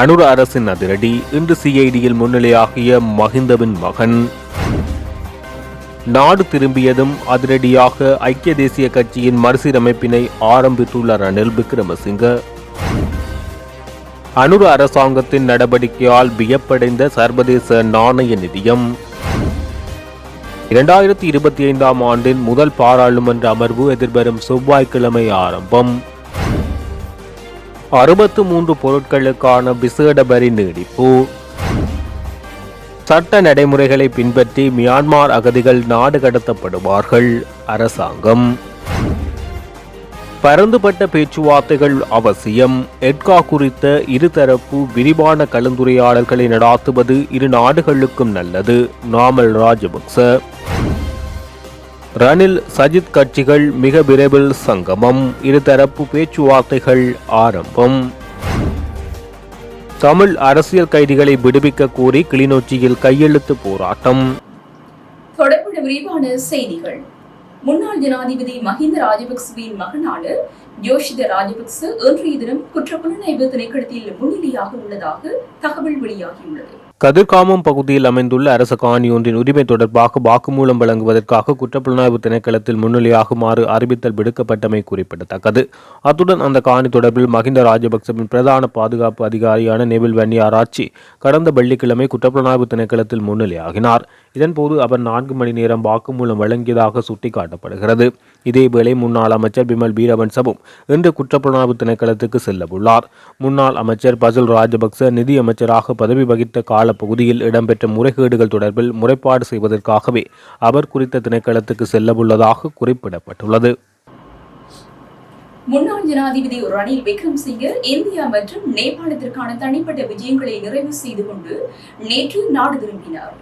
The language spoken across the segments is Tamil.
அனுர அரசின் அதிரடி இன்று சிஐடியில் முன்னிலையாகிய மஹிந்தவின் மகன். நாடு திரும்பியதும் அதிரடியாக ஐக்கிய தேசிய கட்சியின் மறுசீரமைப்பினை ஆரம்பித்துள்ள ரணில் விக்ரமசிங்க. அனுர அரசாங்கத்தின் நடவடிக்கையால் வியப்படைந்த சர்வதேச நாணய நிதியம். இரண்டாயிரத்தி இருபத்தி ஐந்தாம் ஆண்டின் முதல் பாராளுமன்ற அமர்வு எதிர்வரும் செவ்வாய்க்கிழமை ஆரம்பம். அறுபத்து மூன்று பொருட்களுக்கான விசேட வரி நீடிப்பு. சட்ட நடைமுறைகளை பின்பற்றி மியான்மர் அகதிகள் நாடு கடத்தப்படுவார்கள் அரசாங்கம். பரந்துபட்ட பேச்சுவார்த்தைகள் அவசியம். எட்கா குறித்த இருதரப்பு விரிவான கலந்துரையாடல்களை நடாத்துவது இரு நாடுகளுக்கும் நல்லது. நாமல் ராஜபக்ச. ரணில் சஜித் கட்சிகள் மிக விரைவில் சங்கமம். இருதரப்பு பேச்சுவார்த்தைகள் ஆரம்பம். தமிழ் அரசியல் கைதிகளை விடுவிக்க கோரி கிளிநொச்சியில் கையெழுத்து போராட்டம். தொடர்புடைய விரிவான செய்திகள். முன்னாள் ஜனாதிபதி மஹிந்த ராஜபக்சவின் மகனான யோஷித ராஜபக்ச இன்றைய தினம் குற்றப்புலனாய்வு திணைக்களத்தில் முன்னிலையாக உள்ளதாக தகவல் வெளியாகியுள்ளது. கதிர்காமம் பகுதியில் அமைந்துள்ள அரச காணி ஒன்றின் உரிமை தொடர்பாக வாக்குமூலம் வழங்குவதற்காக குற்றப்புலனாய்வு திணைக்களத்தில் முன்னிலையாகுமாறு அறிவித்தல் விடுக்கப்பட்டமை குறிப்பிடத்தக்கது. அத்துடன் அந்த காணி தொடர்பில் மஹிந்த ராஜபக்சவின் பிரதான பாதுகாப்பு அதிகாரியான நெவில் வன்னியாராட்சி கடந்த வெள்ளிக்கிழமை குற்றப்புலனாய்வு திணைக்களத்தில் முன்னிலையாகினார். இதன்போது அவர் நான்கு மணி நேரம் வாக்குமூலம் வழங்கியதாக சுட்டிக்காட்டப்படுகிறது. இதேவேளை முன்னாள் அமைச்சர் பிமல் வீரவன்சவும் இன்று குற்றப்புலனாய்வு திணைக்களத்துக்கு செல்லவுள்ளார். முன்னாள் அமைச்சர் பசுல் ராஜபக்ச நிதியமைச்சராக பதவி வகித்த காலப்பகுதியில் இடம்பெற்ற முறைகேடுகள் தொடர்பில் முறைப்பாடு செய்வதற்காகவே அவர் குறித்த திணைக்களத்துக்கு செல்லவுள்ளதாக குறிப்பிடப்பட்டுள்ளது. முன்னாள் ஜனாதிபதி ரணில் விக்ரம்சிங்க இந்தியா மற்றும் நேபாளத்திற்கான தனிப்பட்ட விஜயங்களை நிறைவு செய்து கொண்டு நேற்று நாடு திரும்பினார்.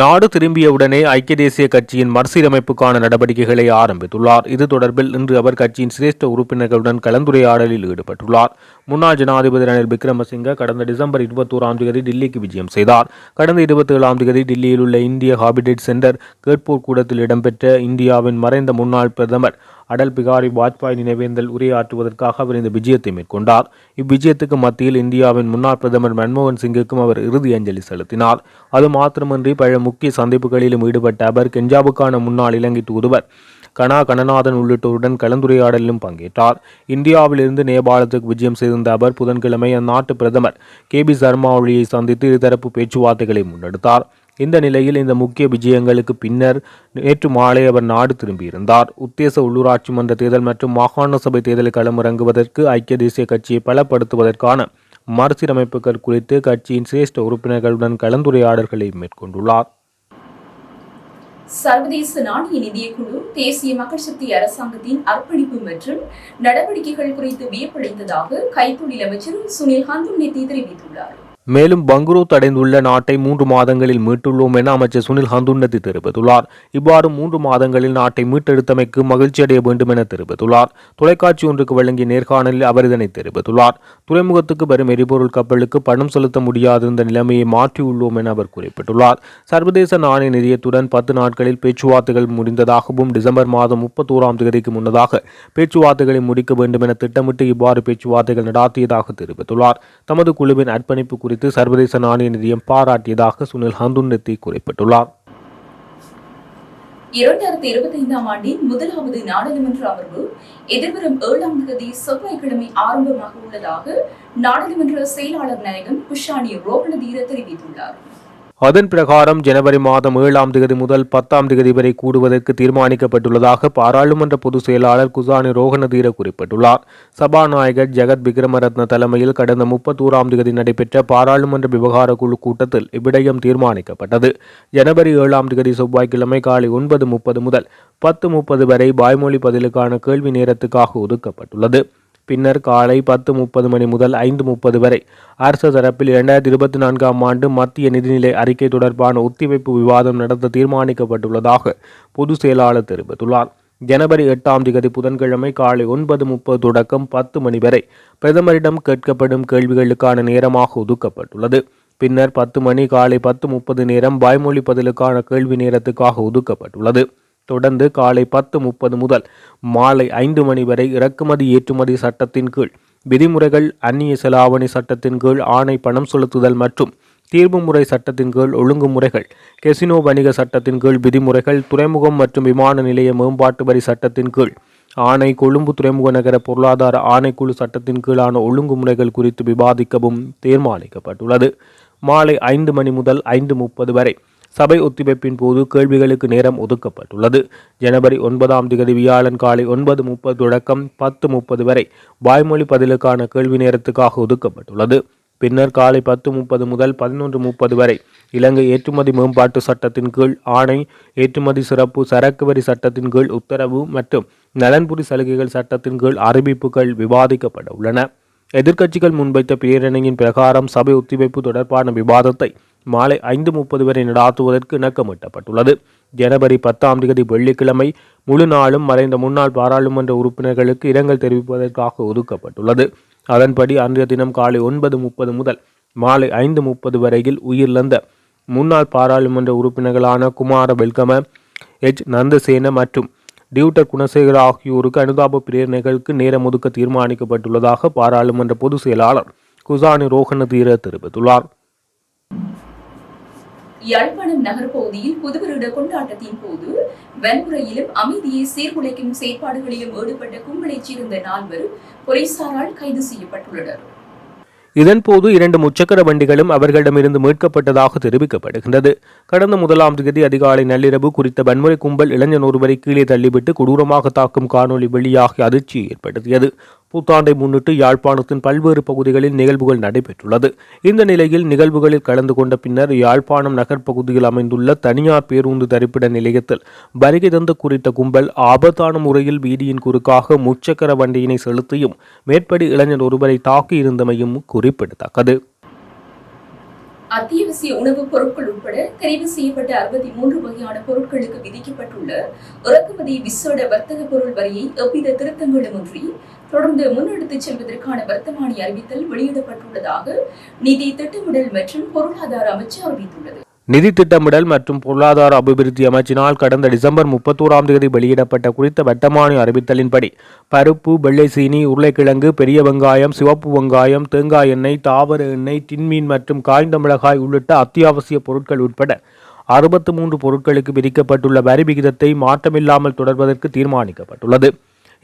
நாடு திரும்பியவுடனே ஐக்கிய தேசிய கட்சியின் மறுசீரமைப்புக்கான நடவடிக்கைகளை ஆரம்பித்துள்ளார். இது தொடர்பில் இன்று அவர் கட்சியின் சிரேஷ்ட உறுப்பினர்களுடன் கலந்துரையாடலில் ஈடுபட்டுள்ளார். முன்னாள் ஜனாதிபதி ரணில் விக்ரமசிங்க கடந்த டிசம்பர் இருபத்தோராம் தேதி டில்லிக்கு விஜயம் செய்தார். கடந்த இருபத்தி ஏழாம் தேதி டில்லியில் உள்ள இந்திய ஹாபிடேட் சென்டர் கேட்போர் கூடத்தில் இடம்பெற்ற இந்தியாவின் மறைந்த முன்னாள் பிரதமர் அடல் பிகாரி வாஜ்பாய் நினைவேந்தல் உரையாற்றுவதற்காக அவர் இந்த விஜயத்தை மேற்கொண்டார். இவ்விஜயத்துக்கு மத்தியில் இந்தியாவின் முன்னாள் பிரதமர் மன்மோகன் சிங்குக்கும் அவர் இறுதி அஞ்சலி செலுத்தினார். அது மாத்திரமன்றி பல முக்கிய சந்திப்புகளிலும் ஈடுபட்ட அவர் கெஞ்சாவுக்கான முன்னாள் இலங்கை தூதுவர் கனா கணநாதன் உள்ளிட்டோருடன் கலந்துரையாடலிலும் பங்கேற்றார். இந்தியாவிலிருந்து நேபாளத்துக்கு விஜயம் செய்திருந்த அவர் புதன்கிழமை அந்நாட்டு பிரதமர் கே பி சர்மா ஒளியை சந்தித்து இருதரப்பு பேச்சுவார்த்தைகளை முன்னெடுத்தார். இந்த நிலையில் இந்த முக்கிய விஜயங்களுக்கு பின்னர் நேற்று மாலை அவர் நாடு திரும்பியிருந்தார். உத்தேச உள்ளூராட்சி மன்ற தேர்தல் மற்றும் மாகாண சபை தேர்தலில் களமிறங்குவதற்கு ஐக்கிய தேசிய கட்சியை பலப்படுத்துவதற்கான மறுசீரமைப்புகள் குறித்து கட்சியின் சிரேஷ்ட உறுப்பினர்களுடன் கலந்துரையாடல்களை மேற்கொண்டுள்ளார். சர்வதேச நாணய நிதிய குழு தேசிய மக்கள் சக்தி அரசாங்கத்தின் அர்ப்பணிப்பு மற்றும் நடவடிக்கைகள் குறித்து வியப்படைந்ததாக கைத்தொழில் அமைச்சர் சுனில் ஹந்துன்னெத்தி தெரிவித்துள்ளார். மேலும் பங்குரோத் அடைந்துள்ள நாட்டை மூன்று மாதங்களில் மீட்டுள்ளோம் என அமைச்சர் சுனில் ஹந்துன்னதி தெரிவித்துள்ளார். இவ்வாறு மூன்று மாதங்களில் நாட்டை மீட்டெடுத்தமைக்கு மகிழ்ச்சி அடைய வேண்டும் என தெரிவித்துள்ளார். தொலைக்காட்சி ஒன்றுக்கு வழங்கிய நேர்காணலில் அவர் இதனை தெரிவித்துள்ளார். துறைமுகத்துக்கு வரும் எரிபொருள் கப்பலுக்கு பணம் செலுத்த முடியாதிருந்த நிலைமையை மாற்றியுள்ளோம் என அவர் குறிப்பிட்டுள்ளார். சர்வதேச நாணய நிதியத்துடன் பத்து நாட்களில் பேச்சுவார்த்தைகள் முடிந்ததாகவும் டிசம்பர் மாதம் முப்பத்தோராம் தேதிக்கு முன்னதாக பேச்சுவார்த்தைகளை முடிக்க வேண்டும் என திட்டமிட்டு இவ்வாறு பேச்சுவார்த்தைகள் நடாத்தியதாக தெரிவித்துள்ளார். தமது குழுவின் அர்ப்பணிப்பு குறித்து சர்வதேச நாணய நிதியம் பாராட்டியதாக சுனில் ஹந்துன்னத்தி குறிப்பிட்டுள்ளார். இரண்டாயிரத்தி இருபத்தி ஐந்தாம் ஆண்டின் முதலாவது நாடாளுமன்ற அமர்வு எதிர்வரும் ஏழாம் தேதி செவ்வாய்க்கிழமை ஆரம்பமாக உள்ளதாக நாடாளுமன்ற செயலாளர் நாயகன் குஷானி ரோகணதீர தெரிவித்துள்ளார். அதன் பிரகாரம் ஜனவரி மாதம் ஏழாம் தேதி முதல் பத்தாம் தேதி வரை கூடுவதற்கு தீர்மானிக்கப்பட்டுள்ளதாக பாராளுமன்ற பொதுச் செயலாளர் குசானி ரோகணதீர குறிப்பிட்டுள்ளார். சபாநாயகர் ஜெகத் விக்ரமரத்ன தலைமையில் கடந்த முப்பத்தோராம் தேதி நடைபெற்ற பாராளுமன்ற விவகார குழு கூட்டத்தில் இவ்விடயம் தீர்மானிக்கப்பட்டது. ஜனவரி ஏழாம் தேதி செவ்வாய்க்கிழமை காலை ஒன்பது முப்பது முதல் பத்து முப்பது வரை வாய்மொழி பதிலுக்கான கேள்வி நேரத்துக்காக ஒதுக்கப்பட்டுள்ளது. பின்னர் காலை பத்து முப்பது மணி முதல் ஐந்து முப்பது வரை. அரசு தரப்பில் இரண்டாயிரத்தி இருபத்தி நான்காம் ஆண்டு மத்திய நிதிநிலை அறிக்கை தொடர்பான ஒத்திவைப்பு விவாதம் நடத்த தீர்மானிக்கப்பட்டுள்ளதாக பொதுச் செயலாளர் தெரிவித்துள்ளார். ஜனவரி எட்டாம் திகதி புதன்கிழமை காலை ஒன்பது முப்பது தொடக்கம் பத்து மணி வரை பிரதமரிடம் கேட்கப்படும் கேள்விகளுக்கான நேரமாக ஒதுக்கப்பட்டுள்ளது. பின்னர் பத்து மணி காலை பத்து முப்பது நேரம் வாய்மொழி பதிலுக்கான கேள்வி நேரத்துக்காக ஒதுக்கப்பட்டுள்ளது. தொடர்ந்து காலை பத்து முப்பது முதல் மாலை ஐந்து மணி வரை இறக்குமதி ஏற்றுமதி சட்டத்தின் கீழ் விதிமுறைகள் அந்நிய செலாவணி சட்டத்தின் கீழ் ஆணை பணம் செலுத்துதல் மற்றும் தீர்வு முறை சட்டத்தின் கீழ் ஒழுங்குமுறைகள் கெசினோ வணிக சட்டத்தின் கீழ் விதிமுறைகள் துறைமுகம் மற்றும் விமான நிலைய மேம்பாட்டு வரி சட்டத்தின் கீழ் ஆணை கொழும்பு துறைமுக நகர பொருளாதார ஆணைக்குழு சட்டத்தின் கீழான ஒழுங்குமுறைகள் குறித்து விவாதிக்கவும் தீர்மானிக்கப்பட்டுள்ளது. மாலை ஐந்து மணி முதல் ஐந்து முப்பது வரை சபை ஒத்திவைப்பின் போது கேள்விகளுக்கு நேரம் ஒதுக்கப்பட்டுள்ளது. ஜனவரி ஒன்பதாம் தேதி வியாழன் காலை ஒன்பது முப்பது தொடக்கம் பத்து முப்பது வரை வாய்மொழி பதிலுக்கான கேள்வி நேரத்துக்காக ஒதுக்கப்பட்டுள்ளது. பின்னர் காலை பத்து முப்பது முதல் பதினொன்று முப்பது வரை இலங்கை ஏற்றுமதி மேம்பாட்டு சட்டத்தின் கீழ் ஆணை ஏற்றுமதி சிறப்பு சரக்கு வரி சட்டத்தின் கீழ் உத்தரவு மற்றும் நலன்புரி சலுகைகள் சட்டத்தின் கீழ் அறிவிப்புகள் விவாதிக்கப்பட உள்ளன. எதிர்க்கட்சிகள் முன்வைத்த பிரேரணையின் பிரகாரம் சபை ஒத்திவைப்பு தொடர்பான விவாதத்தை மாலை ஐந்து முப்பது வரை நடாத்துவதற்கு இணக்கமிட்டப்பட்டுள்ளது. ஜனவரி பத்தாம் தேதி வெள்ளிக்கிழமை முழு நாளும் மறைந்த முன்னாள் பாராளுமன்ற உறுப்பினர்களுக்கு இரங்கல் தெரிவிப்பதற்காக ஒதுக்கப்பட்டுள்ளது. அதன்படி அன்றைய தினம் காலை ஒன்பது முப்பது முதல் மாலை ஐந்து முப்பது வரையில் உயிரிழந்த முன்னாள் பாராளுமன்ற உறுப்பினர்களான குமார வெல்கம எச். நந்தசேன மற்றும் டியூட்டர் குணசேகர ஆகியோருக்கு அனுதாப பிரேரணைகளுக்கு நேரம் ஒதுக்க தீர்மானிக்கப்பட்டுள்ளதாக பாராளுமன்ற பொதுச் செயலாளர் குசானி ரோஹன தீர தெரிவித்துள்ளார். யாழ்ப்பாணம் நகர் பகுதியில் புதுவருட கொண்டாட்டத்தின் போது வன்முறையிலும் அமைதியை சீர்குலைக்கும் செயற்பாடுகளிலும் ஈடுபட்ட கும்பலைச் சேர்ந்த நால்வர் போலீசாரால் கைது செய்யப்பட்டுள்ளனர். இதன்போது இரண்டு முச்சக்கர வண்டிகளும் அவர்களிடமிருந்து மீட்கப்பட்டதாக தெரிவிக்கப்படுகின்றது. கடந்த முதலாம் தேதி அதிகாலை நள்ளிரவு குறித்த வன்முறை கும்பல் இளைஞன் ஒருவரை கீழே தள்ளிவிட்டு கொடூரமாக தாக்கும் காணொலி வெளியாகி அதிர்ச்சியை ஏற்படுத்தியது. புத்தாண்டை முன்னிட்டு யாழ்ப்பாணத்தின் பல்வேறு பகுதிகளில் நிகழ்வுகள் நடைபெற்றுள்ளது. இந்த நிலையில் நிகழ்வுகளில் கலந்து கொண்ட பின்னர் யாழ்ப்பாணம் நகர் பகுதியில் அமைந்துள்ள தனியார் பேருந்து தரிப்பிட நிலையத்தில் வருகை தந்த குறித்த கும்பல் ஆபத்தான முறையில் வீதியின் குறுக்காக முச்சக்கர வண்டியினை செலுத்தியும் மேற்படி இளைஞர் ஒருவரை தாக்கியிருந்தமையும் குறிப்பிடத்தக்கது. அத்தியாவசிய உணவுப் பொருட்கள் உட்பட தெரிவு செய்யப்பட்ட அறுபத்தி மூன்று வகையான பொருட்களுக்கு விதிக்கப்பட்டுள்ள இறக்குமதி விசேட வர்த்தக பொருள் வரியை எவ்வித திருத்தங்களுமின்றி தொடர்ந்து முன்னெடுத்துச் செல்வதற்கான வர்த்தமானி அறிவித்தல் வெளியிடப்பட்டுள்ளதாக நிதி திட்டமிடல் மற்றும் பொருளாதார அமைச்சு அறிவித்துள்ளது. நிதி திட்டமிடல் மற்றும் பொருளாதார அபிவிருத்தி அமைச்சினால் கடந்த டிசம்பர் முப்பத்தோராம் தேதி வெளியிடப்பட்ட குறித்த வட்டமானி அறிவித்தலின்படி பருப்பு வெள்ளை சீனி உருளைக்கிழங்கு பெரிய வெங்காயம் சிவப்பு வெங்காயம் தேங்காய் எண்ணெய் தாவர எண்ணெய் தின்மீன் மற்றும் காய்ந்த மிளகாய் உள்ளிட்ட அத்தியாவசிய பொருட்கள் உட்பட அறுபத்து மூன்று பொருட்களுக்கு விதிக்கப்பட்டுள்ள வரி விகிதத்தை மாற்றமில்லாமல் தொடர்வதற்கு தீர்மானிக்கப்பட்டுள்ளது.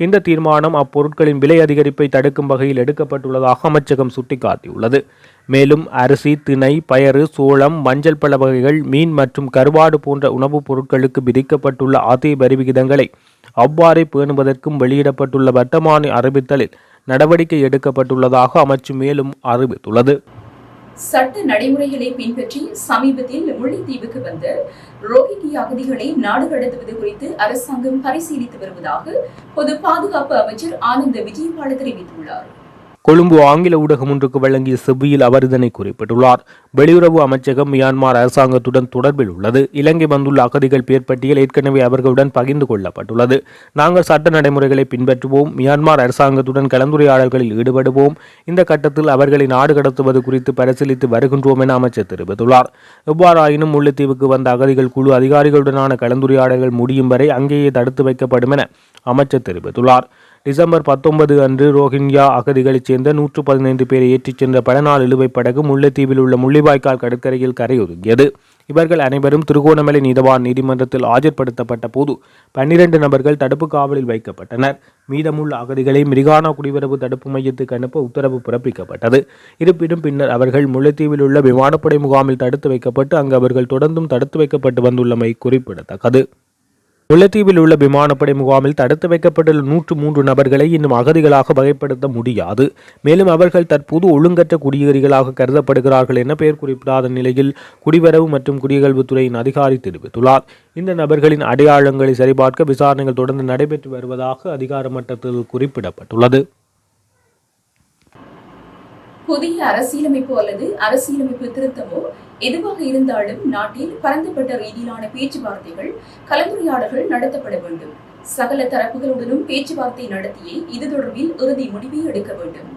இந்த தீர்மானம் அப்பொருட்களின் விலை அதிகரிப்பை தடுக்கும் வகையில் எடுக்கப்பட்டுள்ளதாக அமைச்சகம் சுட்டிக்காட்டியுள்ளது. மேலும் அரிசி திணை பயறு சோளம் மஞ்சள் பழ வகைகள் மீன் மற்றும் கருவாடு போன்ற உணவுப் பொருட்களுக்கு விதிக்கப்பட்டுள்ள அதே வரி விகிதங்களை அவ்வாறே பேணுவதற்கும் வெளியிடப்பட்டுள்ள வர்த்தமானி அறிவித்தலில் நடவடிக்கை எடுக்கப்பட்டுள்ளதாக அமைச்சு மேலும் அறிவித்துள்ளது. சட்ட நடைமுறைகளை பின்பற்றி சமீபத்தில் முல்லைத்தீவுக்கு வந்த ரோஹிங்கி அகதிகளை நாடு கடத்துவது குறித்து அரசாங்கம் பரிசீலித்து வருவதாக பொது பாதுகாப்பு அமைச்சர் ஆனந்த விஜயபால தெரிவித்துள்ளார். கொழும்பு ஆங்கில ஊடகம் ஒன்றுக்கு வழங்கிய செவ்வியில் அவர் இதனை குறிப்பிட்டுள்ளார். வெளியுறவு அமைச்சகம் மியான்மர் அரசாங்கத்துடன் தொடர்பில் உள்ளது. இலங்கை வந்துள்ள அகதிகள் பேர் பட்டியல் ஏற்கனவே அவர்களுடன் பகிர்ந்து கொள்ளப்பட்டுள்ளது. நாங்கள் சட்ட நடைமுறைகளை பின்பற்றுவோம். மியான்மர் அரசாங்கத்துடன் கலந்துரையாடல்களில் ஈடுபடுவோம். இந்த கட்டத்தில் அவர்களை நாடு கடத்துவது குறித்து பரிசீலித்து வருகின்றோம் என அமைச்சர் தெரிவித்துள்ளார். எவ்வாறாயினும் முல்லைத்தீவுக்கு வந்த அகதிகள் குழு அதிகாரிகளுடனான கலந்துரையாடல்கள் முடியும் வரை அங்கேயே தடுத்து வைக்கப்படும் என அமைச்சர் தெரிவித்துள்ளார். டிசம்பர் பத்தொன்பது அன்று ரோஹிங்யா அகதிகளைச் சேர்ந்த நூற்று பதினைந்து பேரை ஏற்றிச் சென்ற படநாள் இழுவைப் படகு முல்லைத்தீவில் உள்ள முள்ளிவாய்க்கால் கடற்கரையில் கரையொதுங்கியது. இவர்கள் அனைவரும் திருகோணமலை நீதவான் நீதிமன்றத்தில் ஆஜர்படுத்தப்பட்ட போது பன்னிரண்டு நபர்கள் தடுப்பு காவலில் வைக்கப்பட்டனர். மீதமுள்ள அகதிகளை மிரிகானா குடிவரவு தடுப்பு மையத்துக்கு அனுப்ப உத்தரவு பிறப்பிக்கப்பட்டது. இருப்பினும் பின்னர் அவர்கள் முல்லைத்தீவில் உள்ள விமானப்படை முகாமில் தடுத்து வைக்கப்பட்டு அங்கு அவர்கள் தொடர்ந்தும் தடுத்து வைக்கப்பட்டு வந்துள்ளமை குறிப்பிடத்தக்கது. முல்லைத்தீவில் உள்ள விமானப்படை முகாமில் தடுத்து வைக்கப்பட்டுள்ள நூற்று மூன்று நபர்களை இன்னும் அகதிகளாக வகைப்படுத்த முடியாது. மேலும் அவர்கள் தற்போது ஒழுங்கற்ற குடியேறிகளாக கருதப்படுகிறார்கள் என பெயர் குறிப்பிடாத நிலையில் குடிவரவு மற்றும் குடியகல்வுத்துறையின் அதிகாரி தெரிவித்துள்ளார். இந்த நபர்களின் அடையாளங்களை சரிபார்க்க விசாரணைகள் தொடர்ந்து நடைபெற்று வருவதாக அதிகார மட்டத்தில் குறிப்பிடப்பட்டுள்ளது. புதிய அரசியலமைப்பு அல்லது அரசியலமைப்பு திருத்தமோ எதுவாக இருந்தாலும் நாட்டில் பரந்துபட்ட ரீதியிலான பேச்சுவார்த்தைகள் கலந்துரையாடல்கள் நடத்தப்பட வேண்டும். சகல தரப்புகளுடனும் பேச்சுவார்த்தை நடத்தியே இது தொடர்பில் இறுதி முடிவை எடுக்க வேண்டும்.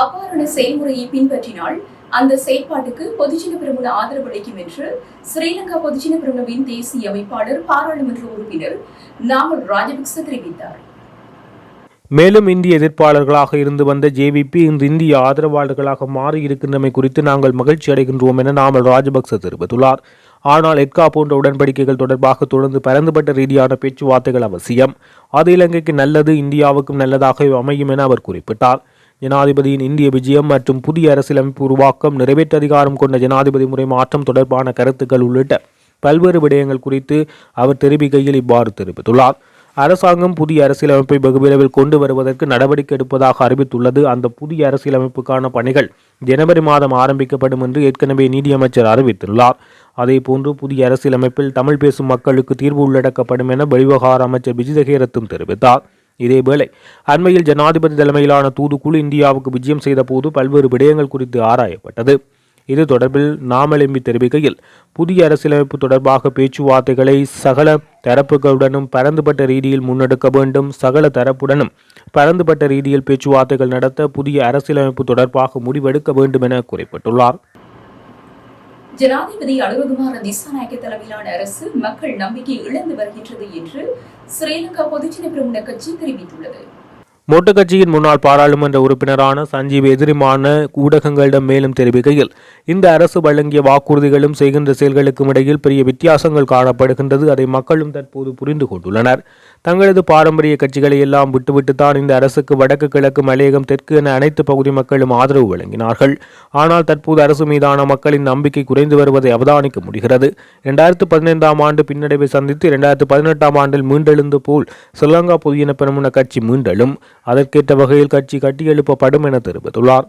அவ்வாறான செயல்முறையை பின்பற்றினால் அந்த செயற்பாட்டுக்கு பொதுஜன பிரமுன ஆதரவு அளிக்கும் என்று ஸ்ரீலங்கா பொதுஜன பிரமுனவின் தேசிய அமைப்பாளர் பாராளுமன்ற உறுப்பினர் நாமல் ராஜபக்ச தெரிவித்தார். மேலும் இந்திய எதிர்ப்பாளர்களாக இருந்து வந்த ஜேவிபி இன்று இந்திய ஆதரவாளர்களாக மாறி இருக்கின்றமை குறித்து நாங்கள் மகிழ்ச்சி அடைகின்றோம் என நாமல் ராஜபக்ச தெரிவித்துள்ளார். ஆனால் எட்கா போன்ற உடன்படிக்கைகள் தொடர்பாக தொடர்ந்து பரந்துபட்ட ரீதியான பேச்சுவார்த்தைகள் அவசியம். அது இலங்கைக்கு நல்லது இந்தியாவுக்கும் நல்லதாக அமையும் என அவர் குறிப்பிட்டார். ஜனாதிபதியின் இந்திய விஜயம் மற்றும் புதிய அரசியலமைப்பு உருவாக்கம் நிறைவேற்று அதிகாரம் கொண்ட ஜனாதிபதி முறை மாற்றம் தொடர்பான கருத்துக்கள் உள்ளிட்ட பல்வேறு விடயங்கள் குறித்து அவர் தெரிவிக்கையில் இவ்வாறு தெரிவித்துள்ளார். அரசாங்கம் புதிய அரசியலமைப்பை வெகுவிரைவில் கொண்டு வருவதற்கு நடவடிக்கை எடுப்பதாக அறிவித்துள்ளது. அந்த புதிய அரசியலமைப்புக்கான பணிகள் ஜனவரி மாதம் ஆரம்பிக்கப்படும் என்று ஏற்கனவே நீதியமைச்சர் அறிவித்துள்ளார். அதேபோன்று புதிய அரசியலமைப்பில் தமிழ் பேசும் மக்களுக்கு தீர்வு உள்ளடக்கப்படும் என வெளிவகார அமைச்சர் விஜயதகேரத்தும் தெரிவித்தார். இதேவேளை அண்மையில் ஜனாதிபதி தலைமையிலான தூதுக்குழு இந்தியாவுக்கு விஜயம் செய்தபோது பல்வேறு விடயங்கள் குறித்து ஆராயப்பட்டது. இது தொடர்பில் நாமலிம்பி தெரிவிக்கையில் புதிய அரசியலமைப்பு தொடர்பாக பேச்சுவார்த்தைகளை சகல தரப்புகளுடனும் பரந்துபட்ட ரீதியில் முன்னெடுக்க வேண்டும். சகல தரப்புடனும் பரந்துபட்ட ரீதியில் பேச்சுவார்த்தைகள் நடத்த புதிய அரசியலமைப்பு தொடர்பாக முடிவெடுக்க வேண்டும் என குறிப்பிட்டுள்ளார். ஜனாதிபதி அனுரகுமார திசாநாயக்க தலைமையிலான அரசு மக்கள் நம்பிக்கை இழந்து வருகின்றது என்று ஸ்ரீலங்கா பொதுஜன பிரமுன கட்சி தெரிவித்துள்ளது. மொட்டு கட்சியின் முன்னாள் பாராளுமன்ற உறுப்பினரான சஞ்சீவ் எதிரிமான ஊடகங்களிடம் மேலும் தெரிவிக்கையில் இந்த அரசு வழங்கிய வாக்குறுதிகளும் செய்கின்ற செயல்களுக்கும் இடையில் பெரிய வித்தியாசங்கள் காணப்படுகின்றது. அதை மக்களும் தற்போது புரிந்து கொண்டுள்ளனர். தங்களது பாரம்பரிய கட்சிகளை எல்லாம் விட்டுவிட்டுத்தான் இந்த அரசுக்கு வடக்கு கிழக்கு மலையகம் தெற்கு என அனைத்து பகுதி மக்களும் ஆதரவு வழங்கினார்கள். ஆனால் தற்போது அரசு மீதான மக்களின் நம்பிக்கை குறைந்து வருவதை அவதானிக்க முடிகிறது. இரண்டாயிரத்து பதினைந்தாம் ஆண்டு பின்னடைவை சந்தித்து இரண்டாயிரத்து பதினெட்டாம் ஆண்டில் மீண்டெழுந்து போல் ஸ்ரீலங்கா பொதுஜன பெருமுன கட்சி மீண்டெழும். அதற்கேற்ற வகையில் கட்சி கட்டியெழுப்பப்படும் என தெரிவித்துள்ளார்.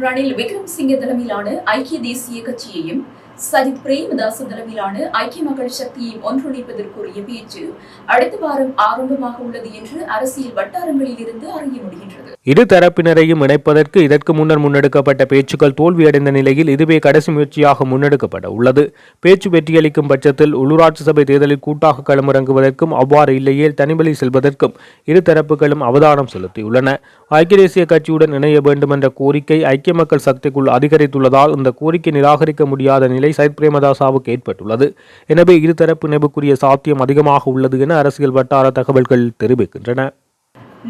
ரணில் விக்ரம்சிங்கே தலைமையிலான ஐக்கிய தேசிய கட்சியையும் சஜித் பிரேமதாச தலைமையிலான ஐக்கிய மக்கள் சக்தியை ஒன்றிணைப்பதற்குரிய பேச்சு அடுத்த வாரம் ஆரம்பமாக உள்ளது என்று அரசியல் வட்டாரங்களில் இருந்து அறிய முடிகின்றது. இரு தரப்பினரையும் இணைப்பதற்கு இதற்கு முன்னர் முன்னெடுக்கப்பட்ட பேச்சுக்கள் தோல்வியடைந்த நிலையில் இதுவே கடைசி முயற்சியாக முன்னெடுக்கப்பட உள்ளது. பேச்சு வெற்றியளிக்கும் பட்சத்தில் உள்ளூராட்சி சபை தேர்தலில் கூட்டாக களமிறங்குவதற்கும் அவ்வாறு இல்லையே தனிவழி செல்வதற்கும் இரு தரப்புகளும் அவதானம் செலுத்தியுள்ளன. ஐக்கிய தேசிய கட்சியுடன் இணைய வேண்டும் என்ற கோரிக்கை ஐக்கிய மக்கள் சக்திக்குள் அதிகரித்துள்ளதால் இந்த கோரிக்கை நிராகரிக்க முடியாத நிலை சைத் பிரேமதாசாவுக்கு ஏற்பட்டுள்ளது. எனவே இருதரப்பு நினைவுக்குரிய சாத்தியம் அதிகமாக உள்ளது என அரசியல் வட்டார தகவல்கள் தெரிவிக்கின்றன.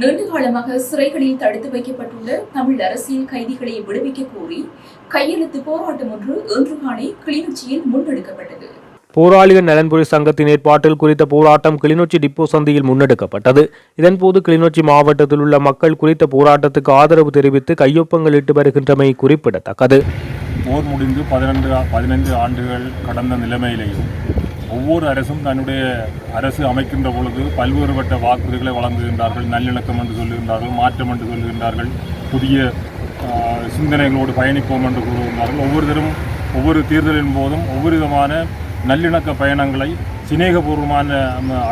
நீண்ட காலமாக சிறைகளில் தடுத்து வைக்கப்பட்டுள்ள தமிழ் அரசியல் கைதிகளை விடுவிக்க கோரி கையெழுத்து போராட்டம் ஒன்று இன்று காலை கிளிநொச்சியில் முன்னெடுக்கப்பட்டது. போராளிகள் நலன்புரி சங்கத்தின் ஏற்பாட்டில் குறித்த போராட்டம் கிளிநொச்சி டிப்போ சந்தையில் முன்னெடுக்கப்பட்டது. இதன்போது கிளிநொச்சி மாவட்டத்தில் உள்ள மக்கள் குறித்த போராட்டத்துக்கு ஆதரவு தெரிவித்து கையொப்பங்கள் இட்டு வருகின்றமை குறிப்பிடத்தக்கது. போர் முடிந்து பதினெண்டு பதினைந்து ஆண்டுகள் கடந்த நிலைமையிலேயும் ஒவ்வொரு அரசும் தன்னுடைய அரசு அமைக்கின்ற பொழுது பல்வேறுபட்ட வாக்குறுதிகளை வழங்குகின்றார்கள் நல்லிணக்கம் என்று சொல்லுகின்றார்கள் மாற்றம் என்று சொல்லுகின்றார்கள் புதிய சிந்தனைகளோடு பயணிப்போம் என்று கூறுகின்றார்கள். ஒவ்வொருத்தரும் ஒவ்வொரு தேர்தலின் போதும் ஒவ்வொரு விதமான நல்லிணக்க பயணங்களை சிநேகபூர்வமான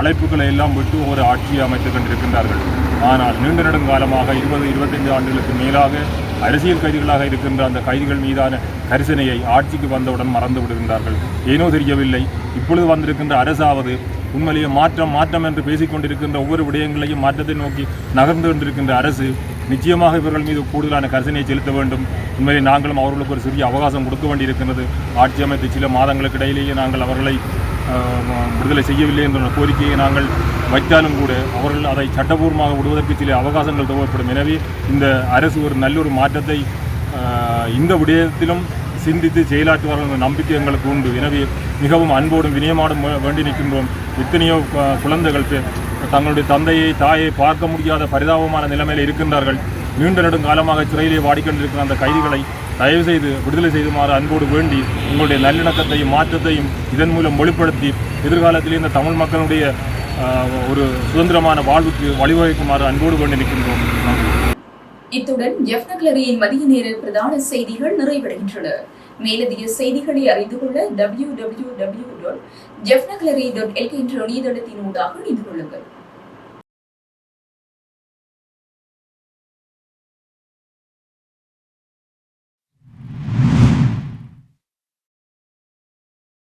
அழைப்புகளை எல்லாம் விட்டு ஒரு ஆட்சியை அமைத்துக் கொண்டிருக்கின்றார்கள். ஆனால் நீண்ட நெடுங்காலமாக இருபது இருபத்தைந்து ஆண்டுகளுக்கு மேலாக அரசியல் கைதிகளாக இருக்கின்ற அந்த கைதிகள் மீதான கரிசனையை ஆட்சிக்கு வந்தவுடன் மறந்து விடுகின்றார்கள். ஏனோ தெரியவில்லை. இப்பொழுது வந்திருக்கின்ற அரசாவது உண்மையிலேயே மாற்றம் மாற்றம் என்று பேசிக்கொண்டிருக்கின்ற ஒவ்வொரு விடயங்களையும் மாற்றத்தை நோக்கி நகர்ந்து கொண்டிருக்கின்ற அரசு நிச்சயமாக இவர்கள் மீது கூடுதலான கரிசனையை செலுத்த வேண்டும். உண்மையிலே நாங்களும் அவர்களுக்கு ஒரு சிறிய அவகாசம் கொடுக்க வேண்டியிருக்கிறது ஆட்சி அமைத்து சில மாதங்களுக்கு இடையிலேயே நாங்கள் அவர்களை விடுதலை செய்யவில்லை என்ற கோரிக்கையை நாங்கள் வைத்தாலும் கூட அவர்கள் அதை சட்டபூர்வமாக விடுவதற்கு சில அவகாசங்கள் தேவைப்படும். எனவே இந்த அரசு ஒரு நல்லொரு மாற்றத்தை இந்த விடயத்திலும் சிந்தித்து செயலாற்றுவார்கள் என்ற நம்பிக்கை எங்களுக்கு உண்டு. எனவே மிகவும் அன்போடும் வினயமாடும் வேண்டி நிற்கின்றோம். எத்தனையோ குழந்தைகள் தங்களுடைய தந்தையை தாயை பார்க்க முடியாத பரிதாபமான நிலைமையில் இருக்கின்றார்கள். நீண்ட நெடுங்காலமாக சிறையிலே வாடிக்கொண்டிருக்கிற அந்த கைதிகளை தயவு செய்து விடுதலை செய்துமாறு அன்போடு வேண்டி உங்களுடைய நல்லிணக்கத்தையும் மாற்றத்தையும் இதன் மூலம் வெளிப்படுத்தி எதிர்காலத்திலே இந்த தமிழ் மக்களுடைய ஒரு சுதந்திரமான வாழ்வுக்கு வழிவகுக்குமாறு அன்போடு வேண்டி நிற்கின்றோம். நன்றி இத்துடன் ஜெஃப்னக்லரியின் மதிய நேர பிரதான செய்திகள் நிறைவடைகின்றன. மேலதிக செய்திகளை அறிந்து கொள்ள W W W dot jaffnagallery dot LK என்ற இணையதளத்தின் ஊடாக இணைந்து கொள்ளுங்கள்.